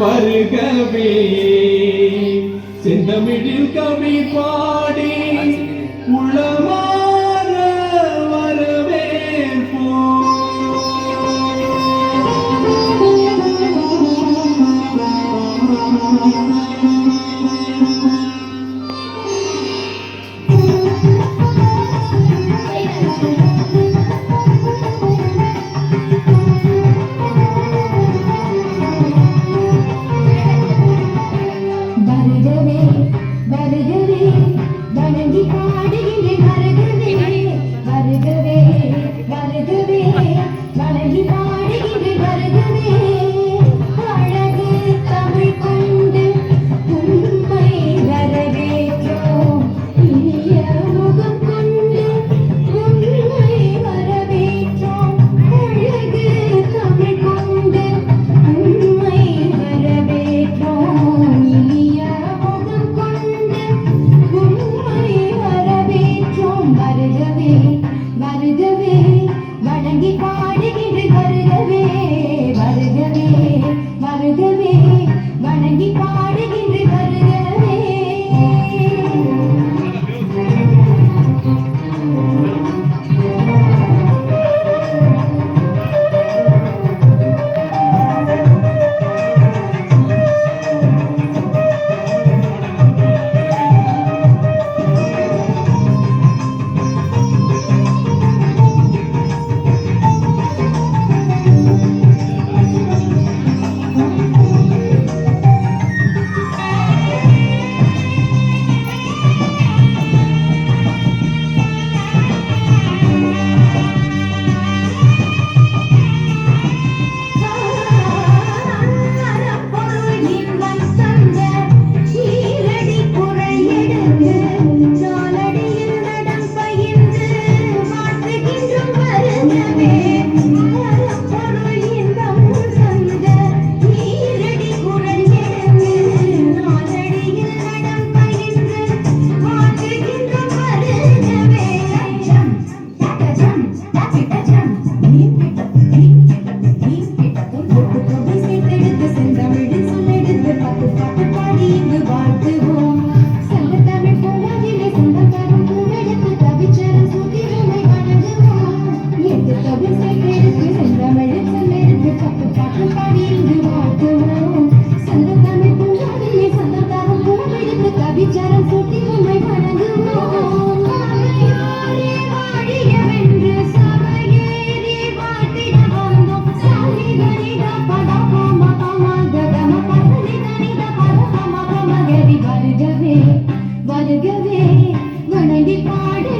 மருகவே செந்தமிழில் கவி பாடி பாடுகி பாடுகி Thank you. வருகவே வருகவே வணங்கி பாடு